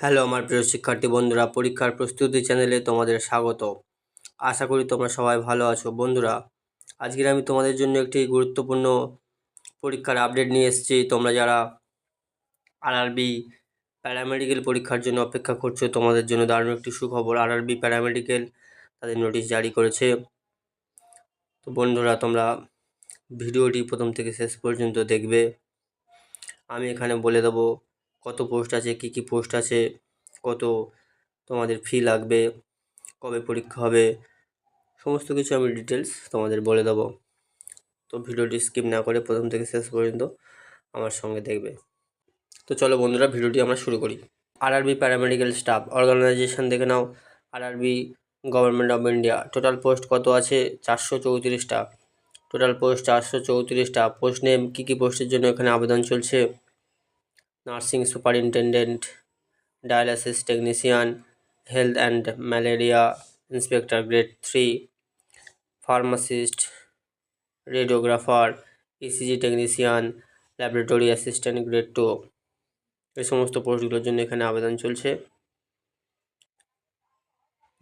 Hello, আমার প্রিয় শিক্ষার্থী বন্ধুরা, পরীক্ষার প্রস্তুতি চ্যানেলে তোমাদের স্বাগত। আশা করি তোমরা সবাই ভালো আছো। বন্ধুরা, আজকের আমি তোমাদের জন্য একটি গুরুত্বপূর্ণ পরীক্ষার আপডেট নিয়ে এসেছি। তোমরা যারা আরআরবি প্যারামেডিক্যাল পরীক্ষার জন্য অপেক্ষা করছ, তোমাদের জন্য দারুণ একটি সুখবর। আরআরবি প্যারামেডিক্যাল তাদের নোটিশ জারি করেছে। তো বন্ধুরা, তোমরা ভিডিওটি প্রথম থেকে শেষ পর্যন্ত দেখবে। আমি এখানে বলে দেবো কত পোস্ট আছে, কী কী পোস্ট আছে, কত তোমাদের ফি লাগবে, কবে পরীক্ষা হবে, সমস্ত কিছু আমি ডিটেলস তোমাদের বলে দেবো। তো ভিডিওটি স্কিপ না করে প্রথম থেকে শেষ পর্যন্ত আমার সঙ্গে দেখবে। তো চলো বন্ধুরা, ভিডিওটি আমরা শুরু করি। আরআরবি প্যারামেডিক্যাল স্টাফ অর্গানাইজেশন দেখে নাও। RRB government of India total post কত আছে? চারশো চৌত্রিশটা। টোটাল পোস্ট চারশো চৌত্রিশটা। পোস্ট নেম কী কী পোস্টের জন্য এখানে আবেদন চলছে? Nursing superintendent dialysis technician, health and malaria inspector grade three, pharmacist, radiographer, ECG technician, laboratory assistant grade two. এই সমস্ত পোস্টগুলোর জন্য এখানে আবেদন চলছে।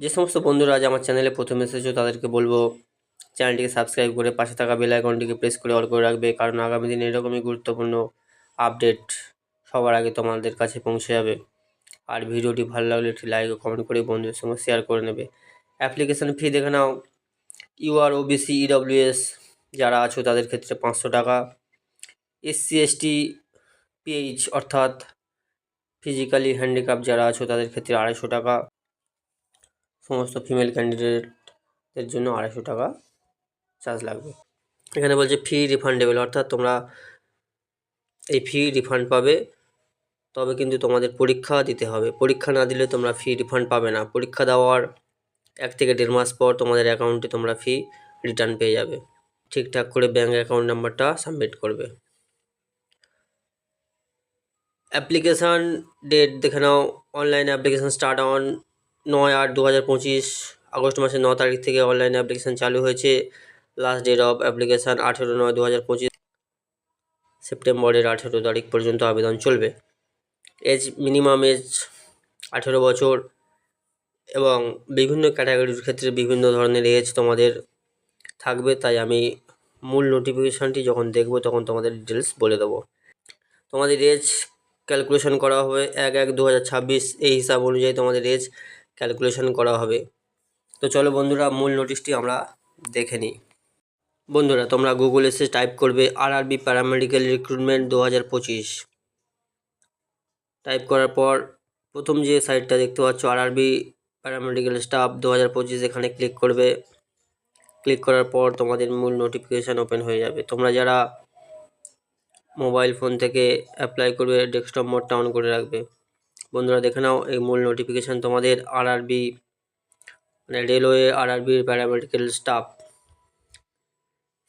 যে সমস্ত বন্ধুরা আজ আমার চ্যানেলে প্রথম এসেছ, তাদেরকে বলব, চ্যানেলটিকে সাবস্ক্রাইব করে পাশে থাকা বেল আইকনটিকে প্রেস করে অল করে রাখবে, কারণ আগামী দিনে এরকমই গুরুত্বপূর্ণ আপডেট সবার আগে তোমাদের কাছে পৌঁছে যাবে। আর ভিডিওটি ভালো লাগলে একটি লাইক ও কমেন্ট করে বন্ধুদের সঙ্গে শেয়ার করে নেবে। অ্যাপ্লিকেশান ফি দেখে নাও। ইউআর ওবিসি ইডব্লিউএস যারা আছো তাদের ক্ষেত্রে পাঁচশো টাকা। এসসি এসটি পিএইচ অর্থাৎ ফিজিক্যালি হ্যান্ডিক্যাপ যারা আছো তাদের ক্ষেত্রে আড়াইশো টাকা। সমস্ত ফিমেল ক্যান্ডিডেটদের জন্য আড়াইশো টাকা চার্জ লাগবে। এখানে বলছে ফি রিফান্ডেবল অর্থাৎ তোমরা এই ফি রিফান্ড পাবে। তবে কিন্তু তোমাদের পরীক্ষা দিতে হবে। পরীক্ষা না দিলে তোমরা ফি রিফান্ড পাবে না। পরীক্ষা দেওয়ার এক থেকে দেড় মাস পর তোমাদের অ্যাকাউন্টে তোমরা ফি রিটার্ন পেয়ে যাবে। ঠিকঠাক করে ব্যাঙ্ক অ্যাকাউন্ট নাম্বারটা সাবমিট করবে। অ্যাপ্লিকেশান ডেট দেখে নাও। অনলাইন অ্যাপ্লিকেশান স্টার্ট অন নয় আট দু হাজার পঁচিশ আগস্ট মাসের ন তারিখ থেকে অনলাইন অ্যাপ্লিকেশান চালু হয়েছে। লাস্ট ডেট অফ অ্যাপ্লিকেশান আঠেরো নয় দু হাজার পঁচিশ। সেপ্টেম্বরের আঠেরো তারিখ পর্যন্ত আবেদন চলবে। এজ মিনিমাম এজ আঠেরো বছর এবং বিভিন্ন ক্যাটাগরির ক্ষেত্রে বিভিন্ন ধরনের এজ তোমাদের থাকবে। তাই আমি মূল নোটিফিকেশানটি যখন দেখব তখন তোমাদের ডিটেলস বলে দেবো। তোমাদের এজ ক্যালকুলেশন করা হবে এক এক দু এই হিসাব অনুযায়ী তোমাদের এজ ক্যালকুলেশন করা হবে। তো চলো বন্ধুরা, মূল নোটিশটি আমরা দেখে নিই। বন্ধুরা, তোমরা গুগল এসে টাইপ করবে আর আরবি প্যারামেডিক্যাল রিক্রুটমেন্ট দু হাজার পঁচিশ। টাইপ করার পর প্রথম যে সাইটটা দেখতে পাচ্ছ আর আরবি প্যারামেডিক্যাল স্টাফ দু হাজার পঁচিশ এখানে ক্লিক করবে। ক্লিক করার পর তোমাদের মূল নোটিফিকেশান ওপেন হয়ে যাবে। তোমরা যারা মোবাইল ফোন থেকে অ্যাপ্লাই করবে ডেস্কটপ মোডটা অন করে রাখবে। বন্ধুরা দেখে নাও, এই মূল নোটিফিকেশান তোমাদের আর আরবি মানে রেলওয়ে আর আরবির প্যারামেডিক্যাল স্টাফ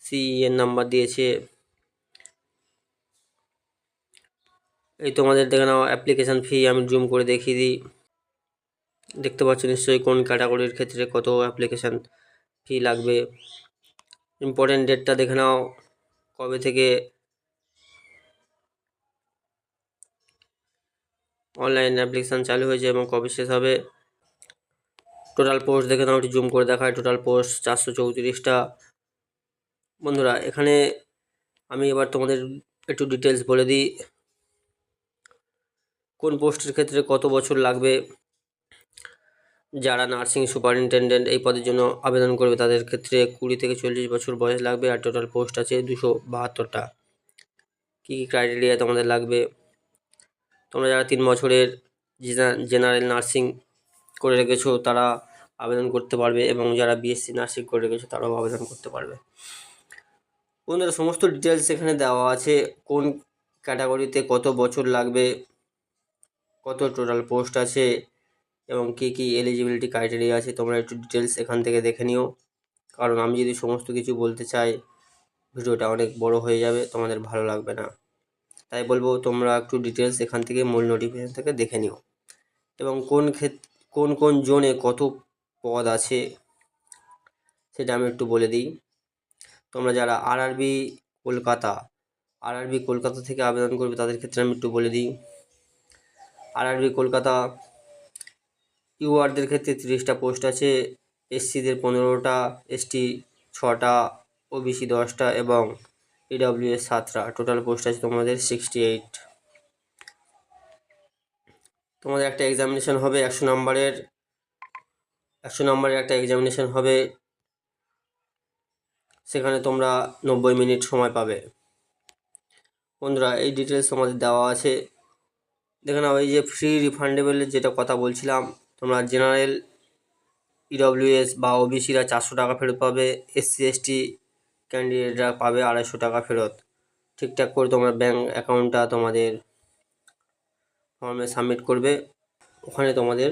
সিএন নাম্বার দিয়েছে। এই তোমাদের দেখে নাও অ্যাপ্লিকেশান ফি আমি জুম করে দেখিয়ে দিই। দেখতে পাচ্ছ নিশ্চয়ই কোন ক্যাটাগরির ক্ষেত্রে কত অ্যাপ্লিকেশান ফি লাগবে। ইম্পর্টেন্ট ডেটটা দেখে নাও, কবে থেকে অনলাইন অ্যাপ্লিকেশান চালু হয়েছে এবং কবে শেষ হবে। টোটাল পোস্ট দেখে নাও, একটু জুম করে দেখায়। টোটাল পোস্ট চারশো চৌত্রিশটা। বন্ধুরা, এখানে আমি এবার তোমাদের একটু ডিটেলস বলে দিই। কোন পোস্টের ক্ষেত্রে কত বছর লাগবে? যারা নার্সিং সুপারিনটেন্ডেন্ট এই পদের জন্য আবেদন করবে, তাদের ক্ষেত্রে কুড়ি থেকে চল্লিশ বছর বয়স লাগবে আর টোটাল পোস্ট আছে দুশো বাহাত্তরটা। কী কী ক্রাইটেরিয়া তোমাদের লাগবে? তোমরা যারা তিন বছরের জেনারেল নার্সিং করে রেখেছো, তারা আবেদন করতে পারবে এবং যারা বিএসসি নার্সিং করে রেখেছো, তারাও আবেদন করতে পারবে। বন্ধুরা, সমস্ত ডিটেলস এখানে দেওয়া আছে। কোন ক্যাটাগরিতে কত বছর লাগবে? কত টোটাল পোস্ট আছে এবং কী কী এলিজিবিলিটি ক্রাইটেরিয়া আছে, তোমরা একটু ডিটেলস এখান থেকে দেখে নিও। কারণ আমি যদি সমস্ত কিছু বলতে চাই, ভিডিওটা অনেক বড় হয়ে যাবে, তোমাদের ভালো লাগবে না। তাই বলব, তোমরা একটু ডিটেলস এখান থেকে মূল নোটিফিকেশান থেকে দেখে নিও। এবং কোন ক্ষেত, কোন কোন জোনে কত পদ আছে, সেটা আমি একটু বলে দিই। তোমরা যারা আরআরবি কলকাতা আরআরবি কলকাতা থেকে আবেদন করবে, তাদের ক্ষেত্রে আমি একটু বলে দিই। আরআরবি কলকাতা ইউআরদের ক্ষেত্রে তিরিশটা পোস্ট আছে, এসসিদের পনেরোটা, এসটি ছটা, ওবিসি দশটা এবং ইডাব্লিউএস সাতটা। টোটাল পোস্ট আছে তোমাদের সিক্সটি এইট তোমাদের একটা এক্সামিনেশন হবে একশো নম্বরের একশো নম্বরের একটা এক্সামিনেশন হবে, সেখানে তোমরা নব্বই মিনিট সময় পাবে। বন্ধুরা, এই ডিটেলস তোমাদের দেওয়া আছে। দেখে নাও এই যে ফ্রি রিফান্ডেবলের যেটা কথা বলছিলাম, তোমরা জেনারেল ইডব্লিউএস বা ওবিসিরা চারশো টাকা ফেরত পাবে এসসি এসটি ক্যান্ডিডেটরা পাবে আড়াইশো টাকা ফেরত। ঠিকঠাক করে তোমরা ব্যাঙ্ক অ্যাকাউন্টটা তোমাদের ফর্মে সাবমিট করবে, ওখানে তোমাদের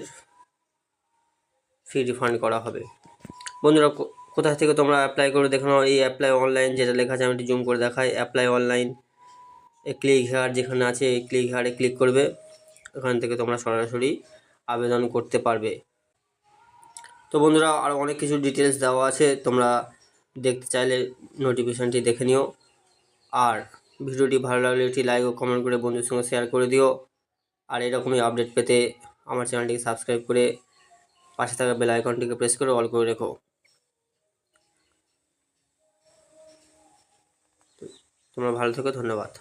ফি রিফান্ড করা হবে। বন্ধুরা কোথা থেকে তোমরা অ্যাপ্লাই করে দেখো এই অ্যাপ্লাই অনলাইন যেটা লেখা আছে, আমি একটু জুম করে দেখাই। অ্যাপ্লাই অনলাইন ক্লিক হেয়ার যেখানে আছে ক্লিক হেয়ারে ক্লিক করবে। ওখান থেকে তোমরা সরাসরি আবেদন করতে পারবে। তো বন্ধুরা আরও অনেক কিছু ডিটেলস দেওয়া আছে। তোমরা দেখতে চাইলে নোটিফিকেশানটি দেখে নিও। আর ভিডিওটি ভালো লাগলে একটি লাইক ও কমেন্ট করে বন্ধুর সঙ্গে শেয়ার করে দিও। আর এরকমই আপডেট পেতে আমার চ্যানেলটিকে সাবস্ক্রাইব করে পাশে থাকা বেল আইকনটিকে প্রেস করে অল করে রেখো। তোমরা ভালো থেকো, ধন্যবাদ।